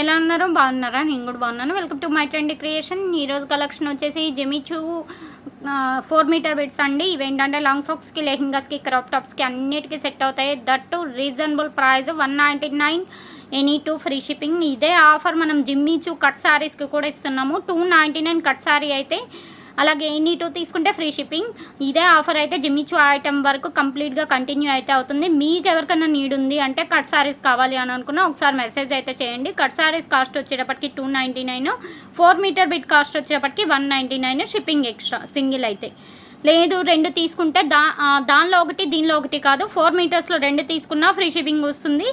ఎలా ఉన్నారో? బాగున్నారా? నేను కూడా బాగున్నాను. Welcome to my trend creation ఈరోజు కలెక్షన్ వచ్చేసి జెమిచూ ఫోర్ మీటర్ బిడ్స్ అండి. ఇవేంటంటే లాంగ్ ఫ్రాక్స్కి లెహెంగాస్కి క్రాప్ టాప్స్కి అన్నిటికీ సెట్ అవుతాయి. That too reasonable price one ninety nine any two free shipping ఇదే ఆఫర్ మనం జిమ్మిచూ కట్ శారీస్కి కూడా ఇస్తున్నాము. Two ninety nine cut sari అయితే అలాగే ఎనీ టూ తీసుకుంటే ఫ్రీ షిప్పింగ్. ఇదే ఆఫర్ అయితే జిమ్మిచూ ఐటమ్ వరకు కంప్లీట్గా కంటిన్యూ అయితే అవుతుంది. మీకు ఎవరికైనా నీడ్ ఉంది అంటే కట్ సారీస్ కావాలి అని అనుకున్నా ఒకసారి మెసేజ్ అయితే చేయండి. కట్ సారీస్ కాస్ట్ వచ్చేటప్పటికి two ninety nine four meter bit cost వచ్చేటప్పటికి one ninety nine shipping extra single అయితే. లేదు రెండు తీసుకుంటే దా దానిలో ఒకటి దీనిలో ఒకటి కాదు. ఫోర్ మీటర్స్లో రెండు తీసుకున్నా ఫ్రీ షిప్పింగ్ వస్తుంది.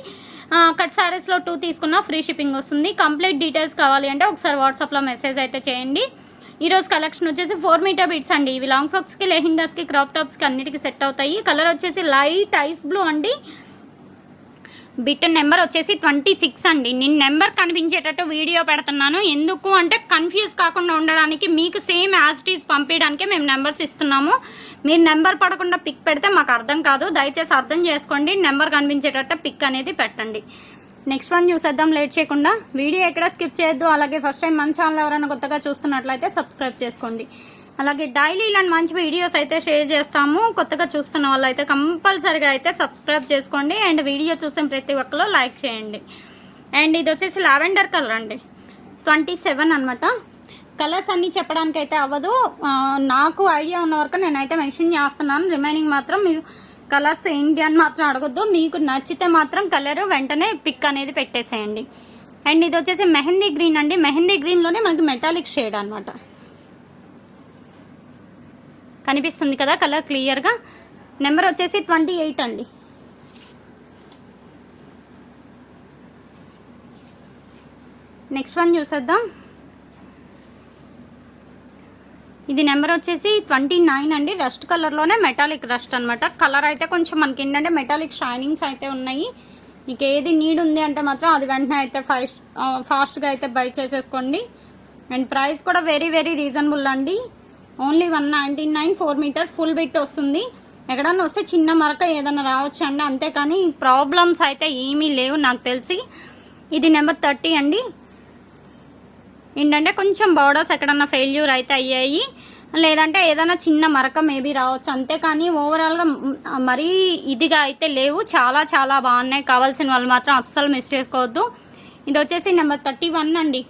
కట్ సారీస్లో టూ తీసుకున్నా ఫ్రీ షిప్పింగ్ వస్తుంది. కంప్లీట్ డీటెయిల్స్ కావాలి అంటే ఒకసారి వాట్సాప్లో మెసేజ్ అయితే చేయండి. ఈరోజు కలెక్షన్ వచ్చేసి ఫోర్ మీటర్ బీట్స్ అండి. ఇవి లాంగ్ ఫ్రాక్స్కి లెహింగాస్కి క్రాప్ టాప్స్కి అన్నిటికీ సెట్ అవుతాయి. కలర్ వచ్చేసి లైట్ ఐస్ బ్లూ అండి. బిట్ నెంబర్ వచ్చేసి ట్వంటీ సిక్స్ అండి. నేను నెంబర్ కనిపించేటట్టు వీడియో పెడుతున్నాను. ఎందుకు అంటే కన్ఫ్యూజ్ కాకుండా ఉండడానికి మీకు సేమ్ యాజిటీస్ పంపించడానికి మేము నెంబర్స్ ఇస్తున్నాము. మీరు నెంబర్ పడకుండా పిక్ పెడితే మాకు అర్థం కాదు. దయచేసి అర్థం చేసుకోండి. నెంబర్ కనిపించేటట్టు పిక్ అనేది పెట్టండి. నెక్స్ట్ వన్ చూసేద్దాం. లేట్ చేయకుండా వీడియో ఎక్కడ స్కిప్ చేయొద్దు. అలాగే ఫస్ట్ టైం మన ఛానల్ ఎవరైనా కొత్తగా చూస్తున్నట్లయితే సబ్స్క్రైబ్ చేసుకోండి. అలాగే డైలీ ఇలాంటి మంచి వీడియోస్ అయితే షేర్ చేస్తాము. కొత్తగా చూస్తున్న వాళ్ళు అయితే కంపల్సరీగా అయితే సబ్స్క్రైబ్ చేసుకోండి. అండ్ వీడియో చూసిన ప్రతి ఒక్కరు లైక్ చేయండి. అండ్ ఇది వచ్చేసి లావెండర్ కలర్ అండి. ట్వంటీ సెవెన్ అనమాట కలర్స్ అన్నీ చెప్పడానికి అయితే అవ్వదు నాకు ఐడియా ఉన్న వరకు నేనైతే మెన్షన్ చేస్తున్నాను. రిమైనింగ్ మాత్రం మీరు కలర్స్ ఏంటి అని మాత్రం అడగొద్దు. మీకు నచ్చితే మాత్రం కలర్ వెంటనే పిక్ అనేది పెట్టేసేయండి. అండ్ ఇది వచ్చేసి మెహందీ గ్రీన్ అండి. మెహందీ గ్రీన్లోనే మనకి మెటాలిక్ షేడ్ అనమాట కనిపిస్తుంది కదా కలర్ క్లియర్గా నెంబర్ వచ్చేసి ట్వంటీ ఎయిట్ అండి. నెక్స్ట్ వన్ చూసేద్దాం. ఇది నెంబర్ వచ్చేసి ట్వంటీ నైన్ అండి. రస్ట్ కలర్లోనే మెటాలిక్ రస్ట్ అనమాట కలర్ అయితే కొంచెం మనకి ఏంటంటే మెటాలిక్ షైనింగ్స్ అయితే ఉన్నాయి. మీకు ఏది నీడ్ ఉంది అంటే మాత్రం అది వెంటనే అయితే ఫైవ్ ఫాస్ట్గా అయితే బై చేసేసుకోండి. అండ్ ప్రైస్ కూడా వెరీ వెరీ రీజనబుల్ అండి. Only one ninety nine four meter full bit వస్తుంది. ఎక్కడన్నా వస్తే చిన్న మరక ఏదైనా రావచ్చు అండి అంతేకాని ప్రాబ్లమ్స్ అయితే ఏమీ లేవు నాకు తెలిసి. ఇది నెంబర్ థర్టీ అండి. ఏంటంటే కొంచెం బార్డర్స్ ఎక్కడన్నా ఫెయిల్యూర్ అయితే అయ్యాయి. లేదంటే ఏదైనా చిన్న మరక మేబీ రావచ్చు. అంతే కానీ ఓవరాల్గా మరీ ఇదిగా అయితే లేవు. చాలా చాలా బాగున్నాయి. కావాల్సిన వాళ్ళు మాత్రం అస్సలు మిస్ చేసుకోవద్దు. ఇది వచ్చేసి నెంబర్ థర్టీ వన్ అండి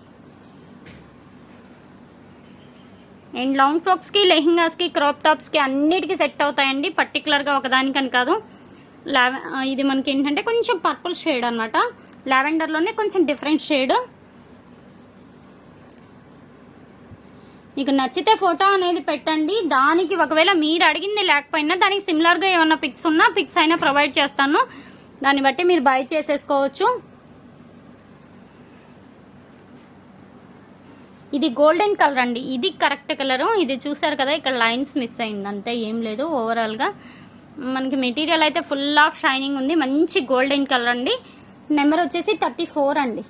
అండ్ లాంగ్ ఫ్రాక్స్కి లెహింగాస్కి క్రాప్ టాప్స్కి అన్నిటికీ సెట్ అవుతాయండి. పర్టికులర్గా ఒకదానికని కాదు. లావె ఇది మనకి ఏంటంటే కొంచెం పర్పుల్ షేడ్ అనమాట లావెండర్లోనే కొంచెం డిఫరెంట్ షేడ్ మీకు నచ్చితే ఫోటో అనేది పెట్టండి. దానికి ఒకవేళ మీరు అడిగింది లేకపోయినా దానికి సిమిలర్గా ఏమైనా పిక్స్ ఉన్నా పిక్స్ అయినా ప్రొవైడ్ చేస్తాను. దాన్ని బట్టి మీరు బై చేసేసుకోవచ్చు. ఇది గోల్డెన్ కలర్ అండి. ఇది కరెక్ట్ కలరు ఇది చూసారు కదా ఇక్కడ లైన్స్ మిస్ అయింది. అంతే ఏం లేదు ఓవరాల్గా మనకి మెటీరియల్ అయితే ఫుల్ ఆఫ్ షైనింగ్ ఉంది. మంచి గోల్డెన్ కలర్ అండి. నెంబర్ వచ్చేసి థర్టీ ఫోర్ అండి.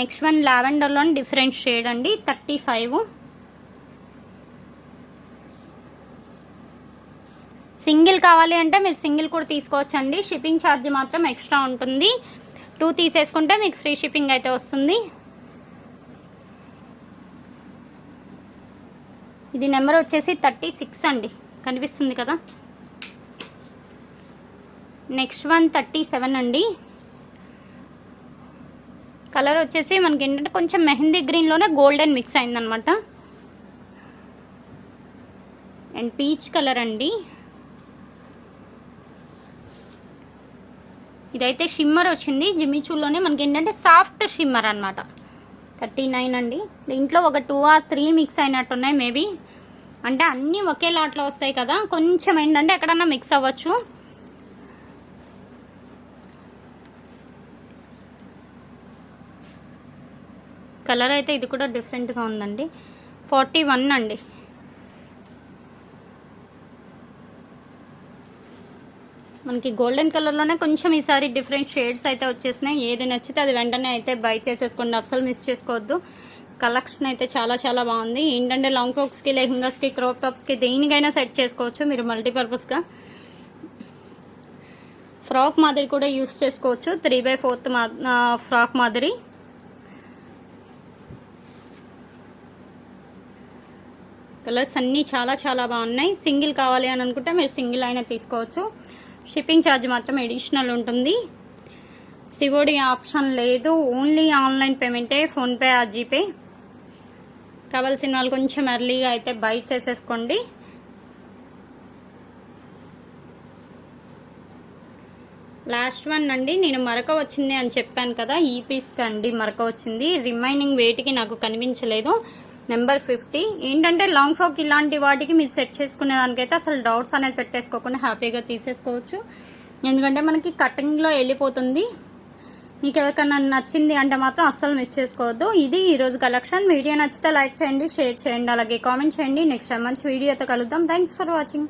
నెక్స్ట్ వన్ లావెండర్లోని డిఫరెంట్ షేడ్ అండి థర్టీ ఫైవ్. సింగిల్ కావాలి అంటే మీరు సింగిల్ కూడా తీసుకోవచ్చండి. షిప్పింగ్ ఛార్జ్ మాత్రం ఎక్స్ట్రా ఉంటుంది. టూ తీసేసుకుంటే మీకు ఫ్రీ షిప్పింగ్ అయితే వస్తుంది. ఇది నెంబర్ వచ్చేసి థర్టీ సిక్స్ అండి. కనిపిస్తుంది కదా. నెక్స్ట్ వన్ థర్టీ సెవెన్ అండి. కలర్ వచ్చేసి మనకి ఏంటంటే కొంచెం మెహందీ గ్రీన్లోనే గోల్డెన్ మిక్స్ అయిందనమాట. అండ్ పీచ్ కలర్ అండి. ఇదైతే షిమ్మర్ వచ్చింది. జిమ్మిచూలోనే మనకి ఏంటంటే సాఫ్ట్ షిమ్మర్ అనమాట థర్టీ నైన్ అండి. దీంట్లో ఒక టూ ఆర్ త్రీ మిక్స్ అయినట్టున్నాయి మేబీ. అంటే అన్నీ ఒకే లాట్లో వస్తాయి కదా. కొంచెం ఏంటంటే ఎక్కడన్నా మిక్స్ అవ్వచ్చు. కలర్ అయితే ఇది కూడా డిఫరెంట్గా ఉందండి. ఫార్టీ వన్ అండి. మనకి గోల్డెన్ కలర్లోనే కొంచెం ఈసారి డిఫరెంట్ షేడ్స్ అయితే వచ్చేసినాయి. ఏది నచ్చితే అది వెంటనే అయితే బై చేసేసుకోండి. అస్సలు మిస్ చేసుకోవద్దు. కలెక్షన్ అయితే చాలా చాలా బాగుంది. ఏంటంటే లాంగ్ ఫ్రాక్స్కి లెహింగాస్కి క్రోప్ టాప్స్కి దేనికైనా సెట్ చేసుకోవచ్చు మీరు మల్టీపర్పస్గా ఫ్రాక్ మాదిరి కూడా యూస్ చేసుకోవచ్చు. త్రీ బై ఫోర్త్ మా ఫ్రాక్ మాదిరి. కలర్స్ అన్నీ చాలా చాలా బాగున్నాయి. సింగిల్ కావాలి అని అనుకుంటే మీరు సింగిల్ అయినా తీసుకోవచ్చు. షిప్పింగ్ ఛార్జ్ మాత్రం ఎడిషనల్ ఉంటుంది. సివోడి ఆప్షన్ లేదు. ఓన్లీ ఆన్లైన్ పేమెంటే ఫోన్పే ఆ జీపే కావాల్సిన వాళ్ళు కొంచెం ఎర్లీగా అయితే బై చేసేసుకోండి. లాస్ట్ వన్ అండి. నేను మరక వచ్చింది అని చెప్పాను కదా ఈ పీస్కి అండి మరక వచ్చింది. రిమైనింగ్ వెయిట్కి నాకు కనిపించలేదు. Number fifty. ఏంటంటే లాంగ్ ఫ్రాక్ ఇలాంటి వాటికి మీరు సెట్ చేసుకునే దానికైతే అసలు డౌట్స్ అనేది పెట్టేసుకోకుండా హ్యాపీగా తీసేసుకోవచ్చు. ఎందుకంటే మనకి కటింగ్లో వెళ్ళిపోతుంది. మీకు ఎవరికైనా నచ్చింది అంటే మాత్రం అస్సలు మిస్ చేసుకోవద్దు. ఇది ఈరోజు కలెక్షన్ వీడియో నచ్చితే లైక్ చేయండి షేర్ చేయండి అలాగే కామెంట్ చేయండి. నెక్స్ట్ టైం మంచి వీడియోతో కలుద్దాం. Thanks for watching